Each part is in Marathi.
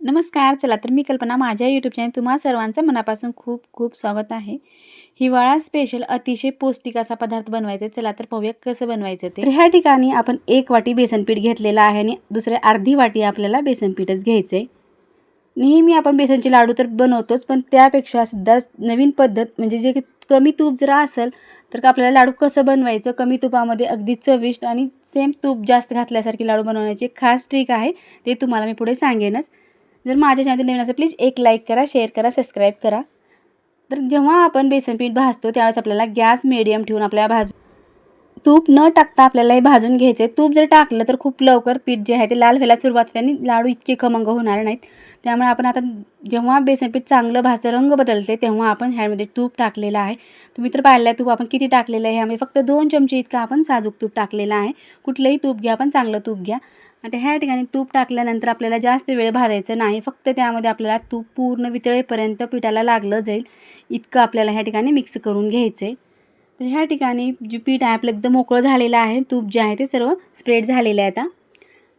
नमस्कार चला तर मी कल्पना माझ्या यूट्यूब चॅनल तुम्हा सर्वांचं मनापासून खूप खूप स्वागत आहे. हिवाळा स्पेशल अतिशय पौष्टिक असा पदार्थ बनवायचा आहे. चला तर पाहूया कसं बनवायचं ते. तर ह्या ठिकाणी आपण एक वाटी बेसन पीठ घेतलेलं आहे आणि दुसऱ्या अर्धी वाटी आपल्याला बेसन पीठच घ्यायचं आहे. नेहमी आपण बेसनचे लाडू तर बनवतोच पण त्यापेक्षा सुद्धा नवीन पद्धत म्हणजे जे की कमी तूप जर असेल तर आपल्याला लाडू कसं बनवायचं कमी तुपामध्ये अगदी चविष्ट आणि सेम तूप जास्त घातल्यासारखे लाडू बनवण्याची खास ट्रिक आहे ते तुम्हाला मी पुढे सांगेनच. जर माझ्या चॅनल नवीन असेल प्लीज एक लाईक करा शेअर करा सबस्क्राईब करा. तर जेव्हा आपण बेसन पीठ भाजतो त्यावेळेस आपल्याला गॅस मिडियम ठेवून आपल्याला भाज तूप न टाकता आपल्याला हे भाजून घ्यायचे तूप जर टाकलं तर खूप लवकर पीठ जे आहे ते लाल व्हायला सुरुवात होते आणि लाडू इतके खमंग होणार नाहीत. त्यामुळे आपण आता जेव्हा बेसन पीठ चांगलं भाजतं रंग बदलते तेव्हा आपण ह्यामध्ये तूप टाकलेलं आहे. तुम्ही तर पाहिलं आहे तूप आपण किती टाकलेलं आहे ह्यामध्ये. फक्त दोन चमचे इतकं आपण साजूक तूप टाकलेलं आहे. कुठलंही तूप घ्या पण चांगलं तूप घ्या. आता ह्या ठिकाणी तूप टाकल्यानंतर आपल्याला जास्त वेळ भाजायचं नाही. फक्त त्यामध्ये आपल्याला तूप पूर्ण वितळेपर्यंत पिठाला लागलं जाईल. इतकं आपल्याला ह्या ठिकाणी मिक्स करून घ्यायचं आहे तर ह्या ठिकाणी जे पीठ आहे आपलं एकदम मोकळं झालेलं आहे. तूप जे आहे ते सर्व स्प्रेड झालेलं आहे आता.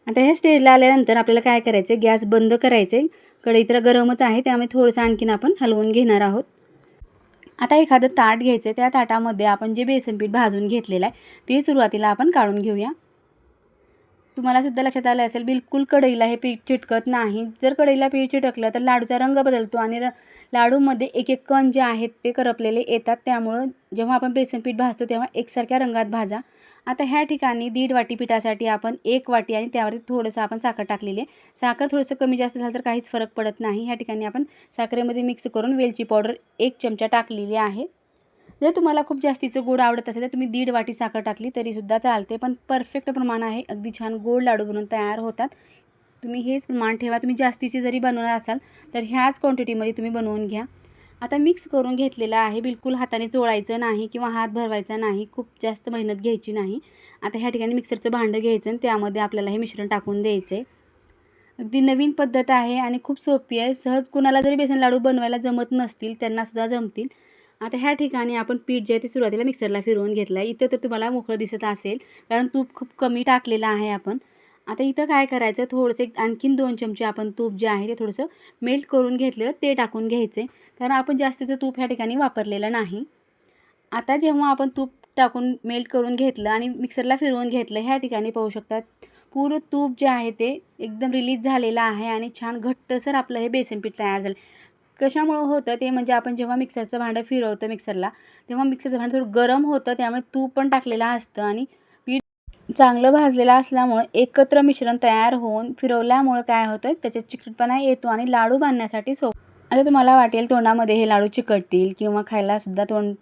आता ह्या स्टेजला आल्यानंतर आपल्याला काय करायचं आहे गॅस बंद करायचं आहे कढई तर गरमच आहे त्यामुळे थोडंसं आणखीन आपण हलवून घेणार आहोत. आता एखादं ताट घ्यायचं आहे त्या ताटामध्ये आपण जे बेसन पीठ भाजून घेतलेलं आहे ते सुरुवातीला आपण काढून घेऊया. तुम्हाला सुद्धा लक्षात आलं असेल बिलकुल कढईला हे पीठ चिटकत नाही. जर कढईला पीठ चिटकलं तर लाडूचा रंग बदलतो आणि र लाडूमध्ये एक एक कण जे आहेत ते करपलेले येतात. त्यामुळं जेव्हा आपण बेसन पीठ भाजतो तेव्हा एकसारख्या रंगात भाजा. आता ह्या ठिकाणी दीड वाटी पिठासाठी आपण एक वाटी आणि त्यावरती थोडंसं आपण साखर टाकलेली आहे. साखर थोडंसं कमी जास्त झालं तर काहीच फरक पडत नाही. ह्या ठिकाणी आपण साखरेमध्ये मिक्स करून वेलची पावडर एक चमचा टाकलेली आहे. जर तुम्हाला खूप जास्तीचं गोड आवडत असेल तर तुम्ही दीड वाटी साखर टाकली तरीसुद्धा चालते. पण परफेक्ट प्रमाण आहे. अगदी छान गोड लाडू बनवून तयार होतात. तुम्ही हेच प्रमाण ठेवा. तुम्ही जास्तीचे जरी बनवणार असाल तर ह्याच क्वांटिटीमध्ये तुम्ही बनवून घ्या. आता मिक्स करून घेतलेलं आहे. बिलकुल हाताने चोळायचं नाही किंवा हात भरवायचा नाही. खूप जास्त मेहनत घ्यायची नाही. आता ह्या ठिकाणी मिक्सरचं भांडं घ्यायचं आणि त्यामध्ये आपल्याला हे मिश्रण टाकून द्यायचं आहे अगदी नवीन पद्धत आहे आणि खूप सोपी आहे. सहज कुणाला जरी बेसन लाडू बनवायला जमत नसतील त्यांनासुद्धा जमतील. आता ह्या ठिकाणी आपण पीठ जे आहे ते सुरुवातीला मिक्सरला फिरवून घेतलं आहे इथं तर तुम्हाला मोकळं दिसत असेल कारण तूप खूप कमी टाकलेलं आहे आपण. आता इथं काय करायचं? थोडंसं एक आणखीन दोन चमचे आपण तूप जे आहे ते थोडंसं मेल्ट करून घेतलेलं ते टाकून घ्यायचे. कारण आपण जास्तीचं तूप ह्या ठिकाणी वापरलेलं नाही. आता जेव्हा आपण तूप टाकून मेल्ट करून घेतलं आणि मिक्सरला फिरवून घेतलं ह्या ठिकाणी पाहू शकतात पूर्ण तूप जे आहे ते एकदम रिलीज झालेलं आहे आणि छान घट्टसर आपलं हे बेसन पीठ तयार झालं. कशामुळं होतं ते म्हणजे आपण जेव्हा मिक्सरचं भांडं फिरवतो मिक्सरला तेव्हा मिक्सरचं भांडं थोडं गरम होतं त्यामुळे तूप पण टाकलेलं असतं आणि पीठ चांगलं भाजलेलं असल्यामुळं एकत्र मिश्रण तयार होऊन फिरवल्यामुळं काय होतं त्याच्यात चिकटपणा येतो आणि लाडू बांधण्यासाठी सोप. आता तुम्हाला वाटेल तोंडामध्ये हे लाडू चिकटतील किंवा खायलासुद्धा तोंड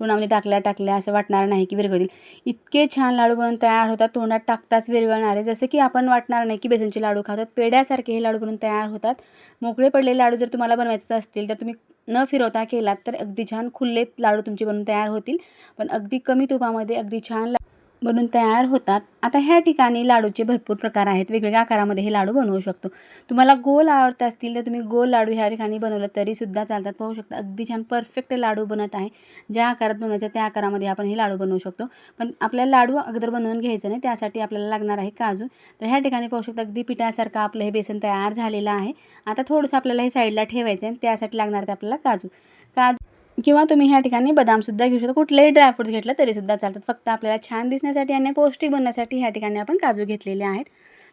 तोंडामध्ये टाकल्या टाकल्या असं वाटणार नाही की विरघळतील. इतके छान लाडू बनवून तयार होतात तोंडात टाकताच विरघळणारे. जसं की आपण वाटणार नाही की बेसनचे लाडू खातात पेड्यासारखे हे लाडू बनवून तयार होतात. मोकळे पडलेले लाडू जर तुम्हाला बनवायचे असतील तर तुम्ही न फिरवता केलात तर अगदी छान खुल्ले लाडू तुमचे बनवून तयार होतील. पण अगदी कमी तुपामध्ये अगदी छान बनून तयार होतात. आता ह्या ठिकाणी लाडूचे भरपूर प्रकार आहेत. वेगवेगळ्या आकारामध्ये हे लाडू बनवू शकतो. तुम्हाला गोल आवडत असतील तर तुम्ही गोल लाडू ह्या ठिकाणी बनवलं तरीसुद्धा चालतात. पाहू शकता अगदी छान परफेक्ट लाडू बनत आहे. ज्या आकारात बनवायचं त्या आकारामध्ये आपण हे लाडू बनवू शकतो. पण आपल्याला लाडू अगोदर बनवून घ्यायचं नाही. त्यासाठी आपल्याला लागणार आहे काजू. तर ह्या ठिकाणी पाहू शकता अगदी पिठासारखं आपलं हे बेसन तयार झालेलं आहे. आता थोडंसं आपल्याला हे साईडला ठेवायचं आहे. त्यासाठी लागणार आहे आपल्याला काजू. काजू किंवा तुम्ही ह्या ठिकाणी बदामसुद्धा घेऊ शकता. कुठलेही ड्रायफ्रूट्स घेतलं तरीसुद्धा चालतात. फक्त आपल्याला छान दिसण्यासाठी आणि पौष्टिक बनण्यासाठी ह्या ठिकाणी आपण काजू घेतलेले आहेत.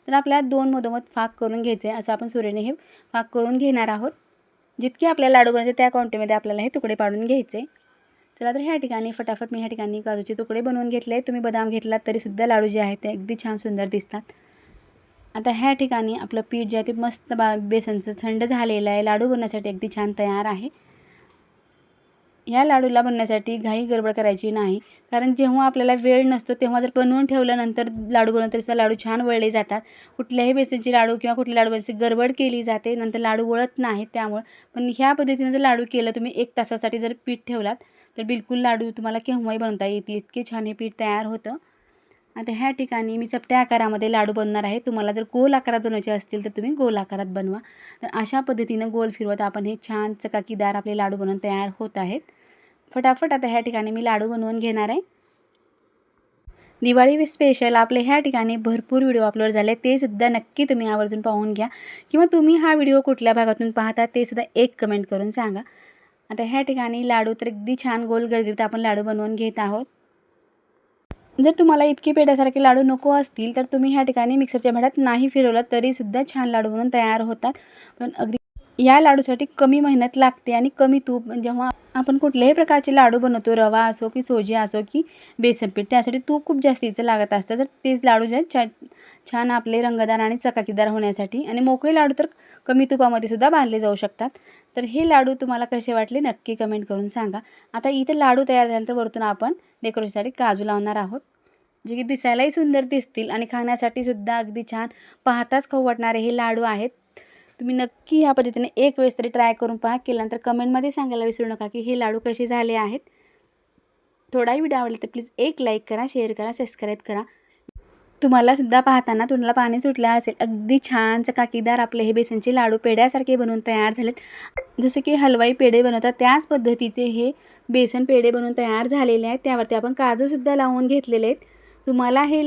तर आपल्याला दोन मधोमध फाक करून घ्यायचे असं आपण सुरेने हे फाक करून घेणार आहोत. जितके आपल्याला लाडू बनायचे त्या क्वांटिटीमध्ये आपल्याला हे तुकडे पाडून घ्यायचे चला तर ह्या ठिकाणी फटाफट मी ह्या ठिकाणी काजूचे तुकडे बनवून घेतले. तुम्ही बदाम घेतलात तरीसुद्धा लाडू जे आहेत ते अगदी छान सुंदर दिसतात. आता ह्या ठिकाणी आपलं पीठ जे आहे ते मस्त बा बेसनचं थंड झालेलं आहे. लाडू बनण्यासाठी अगदी छान तयार आहे. ह्या लाडूला बनण्यासाठी घाई गडबड करायची नाही. कारण जेव्हा आपल्याला वेळ नसतो तेव्हा जर बनवून ठेवल्यानंतर लाडू बनवून तरी लाडू छान वळले जातात. कुठल्याही बेसनची लाडू किंवा कुठल्या लाडू बनायची गडबड केली जाते नंतर लाडू वळत नाहीत त्यामुळं. पण ह्या पद्धतीने जर लाडू केलं तुम्ही एक तासासाठी जर पीठ ठेवलात तर बिलकुल लाडू तुम्हाला केव्हाही बनवता येतील इतके छान हे पीठ तयार होतं. आता ह्या ठिकाणी मी चपट्या आकारामध्ये लाडू बनवणार आहे. तुम्हाला जर गोल आकारात बनवायचे असतील तर तुम्ही गोल आकारात बनवा. तर अशा पद्धतीनं गोल फिरवत आपण हे छान चकाकीदार आपले लाडू बनवून तयार होत आहेत. फटाफट आता ह्या ठिकाणी मी लाडू बनवून घेणार आहे. दिवाळी स्पेशल आपले ह्या ठिकाणी भरपूर व्हिडिओ अपलोड झाले. ते सुद्धा नक्की तुम्ही आवर्जून पाहून घ्या. किंवा तुम्ही हा व्हिडिओ कुठल्या भागातून पाहता ते सुद्धा एक कमेंट करून सांगा. आता ह्या ठिकाणी लाडू तर अगदी छान गोल गरगरीत आपण लाडू बनवून घेत आहोत. जर तुम्हाला इतके पेट्यासारखे लाडू नको असतील तर तुम्ही ह्या ठिकाणी मिक्सरच्या भांड्यात नाही फिरवलं तरीसुद्धा छान लाडू बनवून तयार होतात. पण अगदी या लाडूसाठी कमी मेहनत लागते आणि कमी तूप. जेव्हा आपण कुठल्याही प्रकारचे लाडू बनवतो रवा असो की सोजी असो की बेसन पीठ त्यासाठी तूप खूप जास्तीचं लागत असतं. जर तेच लाडू जे छान छान आपले रंगदार आणि चकाकीदार होण्यासाठी आणि मोकळे लाडू तर कमी तुपामध्ये सुद्धा बांधले जाऊ शकतात. तर हे लाडू तुम्हाला कसे वाटले नक्की कमेंट करून सांगा. आता इथं लाडू तयार झाल्यानंतर वरतून आपण डेकोरेशनसाठी काजू लावणार आहोत जे की दिसायलाही सुंदर दिसतील आणि खाण्यासाठी सुद्धा अगदी छान पाहताच खाऊ वाटणारे हे लाडू आहेत. तुम्ही नक्की ह्या पद्धतीने एक वेळेस तरी ट्राय करून पहा. केल्यानंतर कमेंटमध्ये सांगायला विसरू नका की हे लाडू कसे झाले आहेत. थोडाही व्हिडिओ आवडला तर प्लीज एक लाईक करा शेअर करा सबस्क्राईब करा. तुम्हाला सुद्धा पाहताना तुम्हाला पाणी सुटलं असेल अगदी छान चकाकीदार आपले हे बेसनचे लाडू पेढ्यासारखे बनवून तयार झालेत. जसे की हलवाई पेढे बनवतात त्याच पद्धतीचे हे बेसन पेढे बनवून तयार झालेले आहेत. त्यावरती आपण काजूसुद्धा लावून घेतलेले आहेत. तुम्हाला हे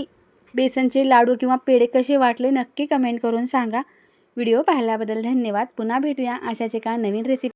बेसनचे लाडू किंवा पेढे कसे वाटले नक्की कमेंट करून सांगा. व्हिडिओ पाहिल्याबद्दल धन्यवाद. पुन्हा भेटूया अशाच एका नवीन रेसिपी